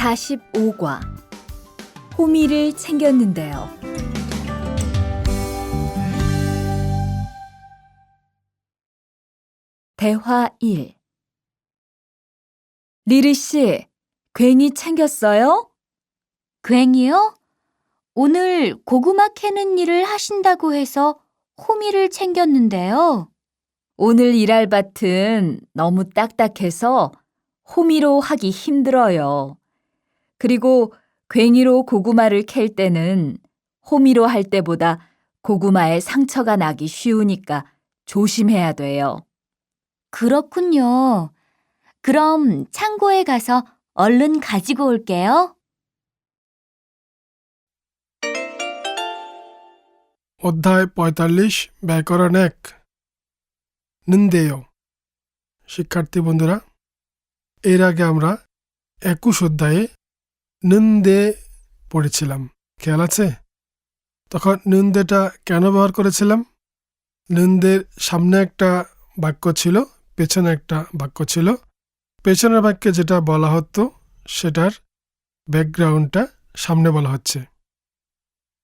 45과 호미를 챙겼는데요. 대화 1 리리 씨, 괜히 챙겼어요? 괜히요? 오늘 고구마 캐는 일을 하신다고 해서 호미를 챙겼는데요. 오늘 일할 밭은 너무 딱딱해서 호미로 하기 힘들어요. 그리고 괭이로 고구마를 캘 때는 호미로 할 때보다 고구마에 상처가 나기 쉬우니까 조심해야 돼요. 그렇군요. 그럼 창고에 가서 얼른 가지고 올게요. অধ্যায় পঁয়তাল্লিশ ব্যাকরণ এক নিন্দেয় শিক্ষার্থী বন্ধুরা এর আগে আমরা একুশ অধ্যায়ে নিন্দে পড়েছিলাম। খেয়াল আছে? তখন নিন্দেটা কেন ব্যবহার করেছিলাম? নিন্দের সামনে একটা বাক্য ছিল, পেছনে একটা বাক্য ছিল। পেছনের বাক্যে যেটা বলা হতো, সেটার ব্যাকগ্রাউন্ডটা সামনে বলা হচ্ছে।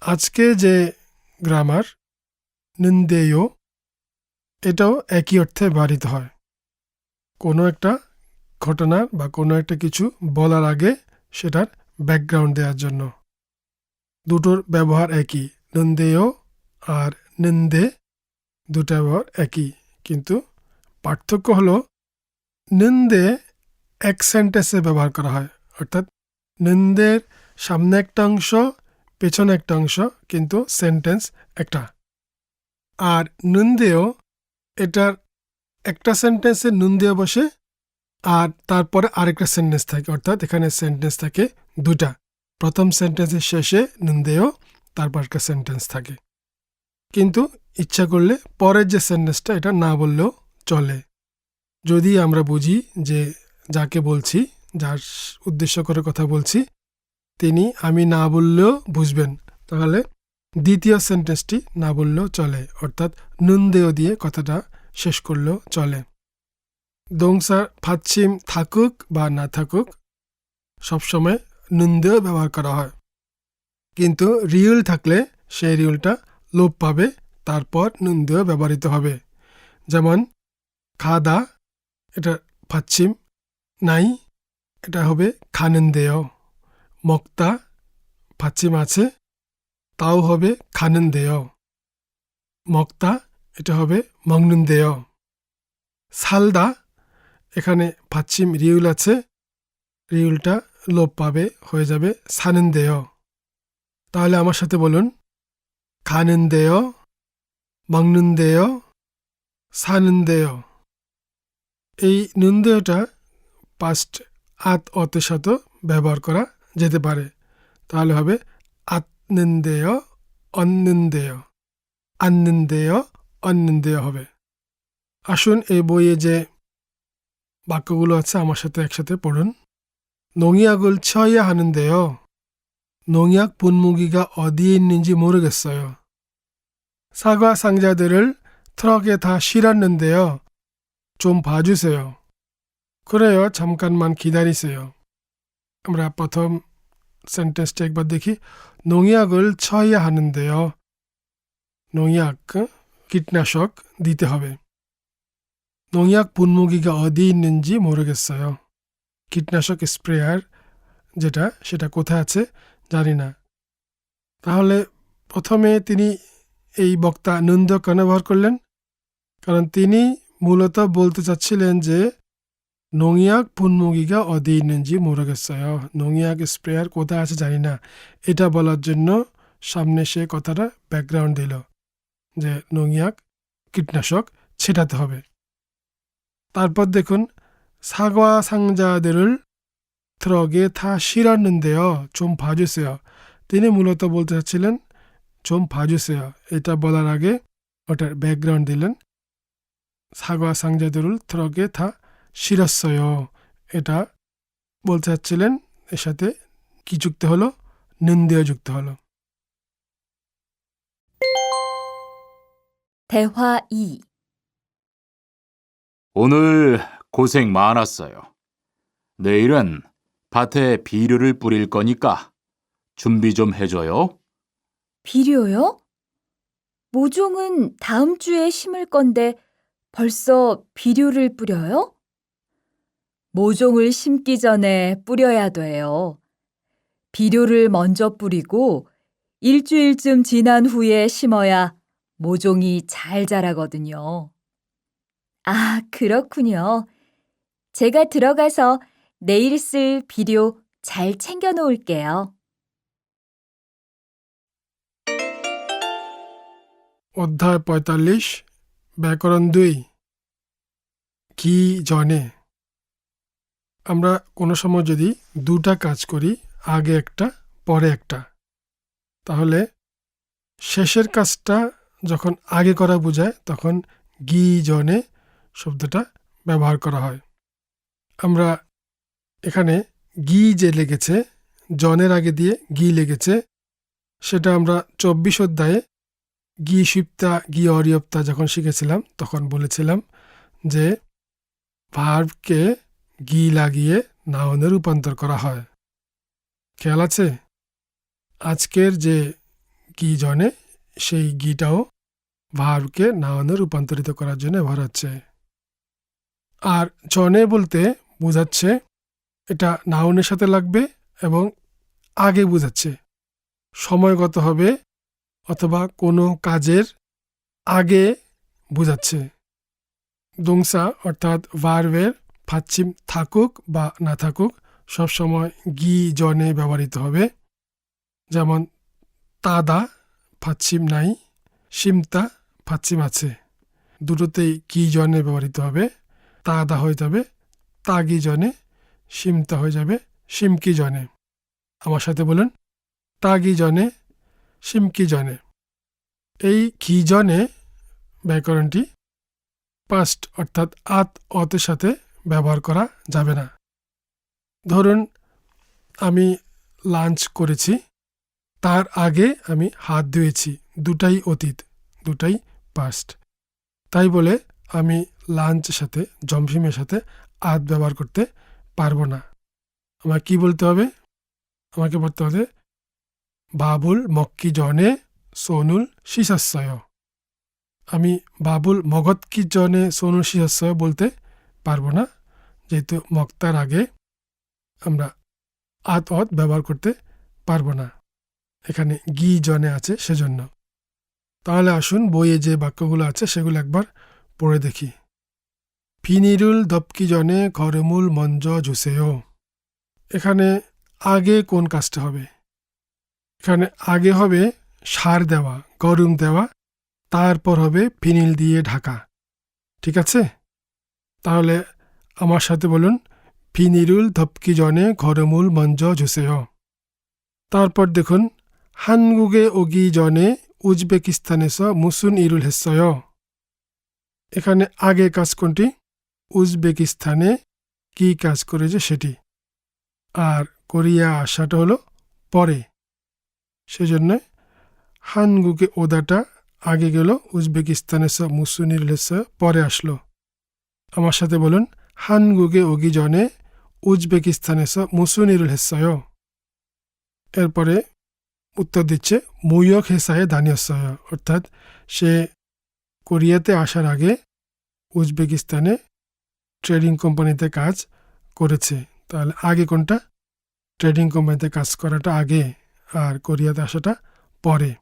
আজকে যে গ্রামার নিন্দেয়, এটাও একই অর্থে ব্যবহৃত হয়। কোনো একটা ঘটনা বা কোনো একটা কিছু বলার আগে সেটার ব্যাকগ্রাউন্ড দেওয়ার জন্য। দুটোর ব্যবহার একই, নিন্দেয় আর নিন্দে দুটো ব্যবহার একই, কিন্তু পার্থক্য হলো নিন্দে এক সেন্টেন্সে ব্যবহার করা হয়, অর্থাৎ নিন্দের সামনে একটা অংশ, পেছনে একটা অংশ, কিন্তু সেন্টেন্স একটা। আর নুন্দেও এটার একটা সেন্টেন্সে নুন্দেও বসে আর তারপরে আরেকটা সেন্টেন্স থাকে, অর্থাৎ এখানে সেন্টেন্স থাকে দুটা প্রথম সেন্টেন্সের শেষে নুন্দেও তারপর একটা সেন্টেন্স থাকে। কিন্তু ইচ্ছা করলে পরের যে সেন্টেন্সটা এটা না বললেও চলে। যদি আমরা বুঝি যে যাকে বলছি, যার উদ্দেশ্য করে কথা বলছি, তিনি আমি না বললেও বুঝবেন, তাহলে দ্বিতীয় সেন্টেন্সটি না বললেও চলে, অর্থাৎ নুনদেও দিয়ে কথাটা শেষ করলেও চলে। দংসার ফাচ্ছিম থাকুক বা না থাকুক সবসময় নুনদেও ব্যবহার করা হয়। কিন্তু রিউল থাকলে সেই রিউলটা লোপ পাবে তারপর নুনদেও ব্যবহৃত হবে। যেমন খাদা এটা ফাচ্ছিম নাই এটা হবে খানেন্দেয় মক্তা পাচ্ছিম আছে তাও হবে খানেন্দেয় মক্তা এটা হবে মগ্নুন্দেয় সালদা এখানে রিউল আছে। রিউলটা লোপ পাবে, হয়ে যাবে সানেন্দেয় তাহলে আমার সাথে বলুন খানেন্দেয় মগ্নুন্দেয় সানেন্দেয় এই নুন্দেয়টা পাস্ট আত অতের সাথে ব্যবহার করা যেতে পারে। তাহলে হবে আত্মনিন্দেয় অনিন্দেয় আনন্দেয় অনিন্দেয় হবে। আসুন এই বইয়ে যে বাক্যগুলো আছে আমার সাথে একসাথে পড়ুন 농약을 쳐야 하는데요. 농약 분무기가 어디에 있는지 모르겠어요. 사과 상자들을 트럭에 다 실었는데요. 좀 봐주세요. 그래요. 잠깐만 기다리세요. আমরা প্রথম সেন্টেন্সটা একবার দেখি 농약을 쳐야 하는데요. 농약 কীটনাশক দিতে হবে 농약 분무기가 어디 있는지 모르겠어요. কীটনাশক স্প্রেয়ার যেটা সেটা কোথায় আছে জানি না তাহলে প্রথমে তিনি এই বক্তা নন্দ কেন ব্যবহার করলেন কারণ তিনি মূলত বলতে চাচ্ছিলেন যে 농약 분무기가 어디 있는지 모르겠어요. 농약 স্প্রেয়ার কোথায় আছে জানি না এটা বলার জন্য সামনে সে কথাটা ব্যাকগ্রাউন্ড দিল যে 농약 কীটনাশক ছেটাতে হবে তারপর দেখুন 사과 상자들을 트럭에 다 실었는데요. 좀 봐주세요. তিনি মূলত বলতে চাচ্ছিলেন 좀 봐주세요. এটা বলার আগে ওটার ব্যাকগ্রাউন্ড দিলেন 사과 상자들을 트럭에 다 শিরস্বয় এটা বলতে চাচ্ছিলেন এর সাথে কি যুক্ত হলো নিন্দেয় যুক্ত হলো 대화 2 오늘 고생 많았어요. 내일은 밭에 비료를 뿌릴 거니까 준비 좀 해줘요. 비료요? 모종은 다음 주에 심을 건데 벌써 비료를 뿌려요? 모종을 심기 전에 뿌려야 돼요. 비료를 먼저 뿌리고 일주일쯤 지난 후에 심어야 모종이 잘 자라거든요. 아, 그렇군요. 제가 들어가서 내일 쓸 비료 잘 챙겨 놓을게요. অধ্যায় পঁয়তাল্লিশ ব্যাকরণ দুই কি জনে আমরা কোনো সময় যদি দুটা কাজ করি আগে একটা পরে একটা তাহলে শেষের কাজটা যখন আগে করা বোঝায় তখন গি জনে শব্দটা ব্যবহার করা হয়। আমরা এখানে গি যে লেগেছে, জনের আগে দিয়ে গি লেগেছে, সেটা আমরা চব্বিশ অধ্যায়ে গি শিপ্তা গি অরিয়প্তা যখন শিখেছিলাম, তখন বলেছিলাম যে ভার্বকে গি লাগিয়ে নাউনে রূপান্তর করা হয়। খেয়াল আছে? আজকের যে গি জনে, সেই গিটাও ভার্বকে নাউনে রূপান্তরিত করার জন্য ব্যবহার হচ্ছে। আর জনে বলতে বোঝাচ্ছে এটা নাউনের সাথে লাগবে এবং আগে বোঝাচ্ছে। সময়গত হবে অথবা কোনো কাজের আগে বোঝাচ্ছে। দুংসা অর্থাৎ ভার্ভের ফাচ্ছিম থাকুক বা না থাকুক সবসময় গি জনে ব্যবহৃত হবে। যেমন তাদা ফাচ্ছিম নাই সিমতা ফাচ্ছিম আছে। দুটোতেই কি জনে ব্যবহৃত হবে। তাদা হয়ে যাবে, তাগি জনে, সিমতা হয়ে যাবে, সিমকি জনে। আমার সাথে বলুন, তাগি জনে, সিমকি জনে। এই কি জনে, ব্যাকরণটি পাস্ট অর্থাৎ আত অতের সাথে ব্যবহার করা যাবে না। ধরুন, আমি লাঞ্চ করেছি, তার আগে আমি হাত ধুয়েছি, দুটাই অতীত, দুটাই পাস্ট তাই বলে আমি লাঞ্চের সাথে জমসিমের সাথে আত ব্যবহার করতে পারব না। আমার কি বলতে হবে? আমাকে বলতে হবে, বাবুল মক্কি জনে সোনুল শিশাশ্রয় আমি বাবুল মগধ কি জনে সোনুল শিশাশ্রয় বলতে পারব না, যেহেতু মক্তার আগে আমরা আত অত ব্যবহার করতে পারব না। এখানে গি জনে আছে সেজন্য। তাহলে আসুন বইয়ে যে বাক্যগুলো আছে সেগুলো একবার পড়ে দেখি। ফিনিরুল দপকি জনে ঘরমূল মঞ্জ জুসেও এখানে আগে কোন কাজটা হবে? এখানে আগে হবে সার দেওয়া, গরম দেওয়া, তারপর হবে ফিনিল দিয়ে ঢাকা। ঠিক আছে? তাহলে আমার সাথে বলুন ফিনিরুল ধপকি জনে ঘরমূল মঞ্জ ঝুসেহ তারপর দেখুন, হানগুগে ওগি জনে উজবেকিস্তানে স মুসুন ইরুল হেসয় এখানে আগে কাজ কোনটি? উজবেকিস্তানে কি কাজ করেছে সেটি। আর কোরিয়া আসাটা হলো পরে। সেজন্য হানগুকে ওদাটা আগে গেল উজবেকিস্তানের সব মুসুনির পরে আসলো। আমার সাথে বলুন হানগুগে ওগি জনে উজবেকিস্তানের সব মুসুনিরুল হেসয় এরপরে উত্তর দিচ্ছে মুয়ক হেসায়ে দানিয়সয়। অর্থাৎ সে কোরিয়াতে আসার আগে উজবেকিস্তানে ট্রেডিং কোম্পানিতে কাজ করেছে। তাহলে আগে কোনটা? ট্রেডিং কোম্পানিতে কাজ করাটা আগে আর কোরিয়াতে আসাটা পরে।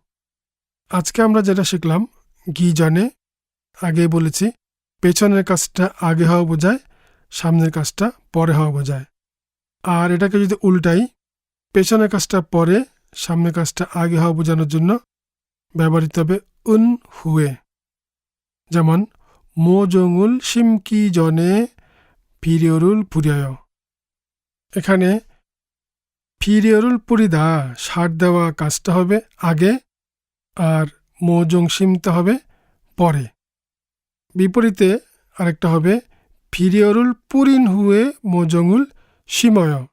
আজকে আমরা যেটা শিখলাম গি জানে আগে বলেছি, পেছনের কাজটা আগে হওয়া বোঝায়, সামনের কাজটা পরে হওয়া বোঝায়। আর এটাকে যদি উল্টাই, পেছনের কাজটা পরে, সামনের কাজটা আগে হওয়া বোঝানোর জন্য ব্যবহৃত হবে উন, হুয়ে। যেমন মোজঙুল সিমকি জনে ফিরিয়রুল পুরিয় এখানে ফিরিয়রুল পুরিদা সার দেওয়া কাজটা হবে আগে আর মোজং সিমতে হবে পরে। বিপরীতে আরেকটা হবে ফিরিয়রুল পুরিন হুয়ে মোজঙুল সিময়।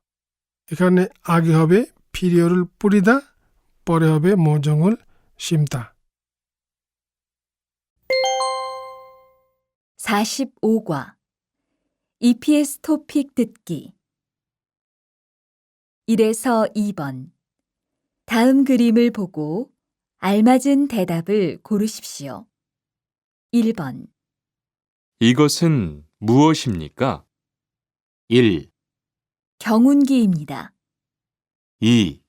এখানে আগে হবে ফিরিয়রুল পুরিদা, পরে হবে মোজঙুল সিমতা 45과 EPS 토픽 듣기 1에서 2번. 다음 그림을 보고 알맞은 대답을 고르십시오. 1번, 이것은 무엇입니까? 1, 경운기입니다. 2,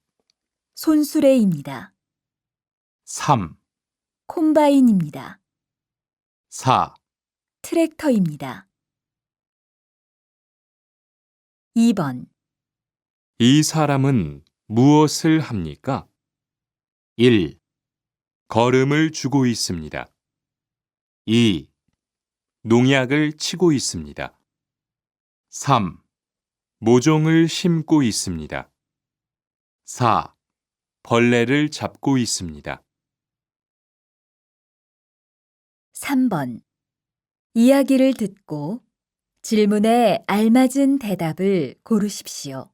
손수레입니다. 3, 콤바인입니다. 4, 트랙터입니다. 2번, 이 사람은 무엇을 합니까? 1, 걸음을 주고 있습니다. 2, 농약을 치고 있습니다. 3, 모종을 심고 있습니다. 4, 벌레를 잡고 있습니다. 3번. 이야기를 듣고 질문에 알맞은 대답을 고르십시오.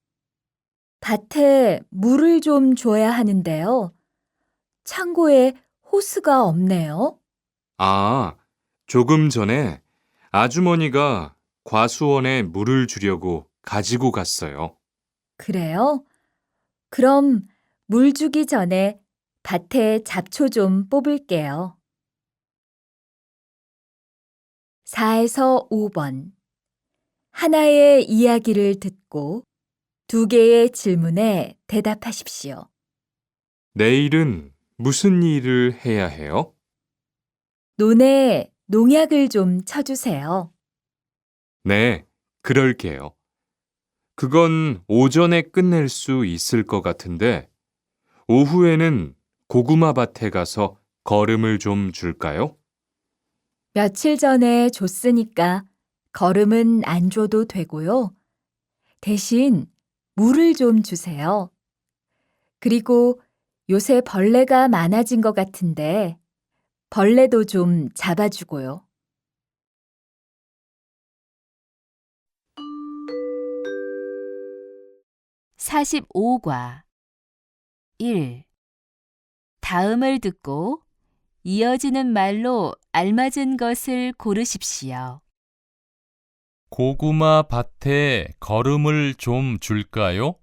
밭에 물을 좀 줘야 하는데요. 창고에 호스가 없네요. 아, 조금 전에 아주머니가 과수원에 물을 주려고 가지고 갔어요. 그래요? 그럼 물 주기 전에 밭에 잡초 좀 뽑을게요. 4에서 5번. 하나의 이야기를 듣고 두 개의 질문에 대답하십시오. 내일은 무슨 일을 해야 해요? 논에 농약을 좀 쳐주세요. 네, 그럴게요. 그건 오전에 끝낼 수 있을 것 같은데, 오후에는 고구마 밭에 가서 걸음을 좀 줄까요? 며칠 전에 줬으니까 걸음은 안 줘도 되고요. 대신 물을 좀 주세요. 그리고 요새 벌레가 많아진 것 같은데 벌레도 좀 잡아주고요. 사십오과 1. 다음을 듣고 이어지는 말로 알맞은 것을 고르십시오. 고구마 밭에 걸음을 좀 줄까요?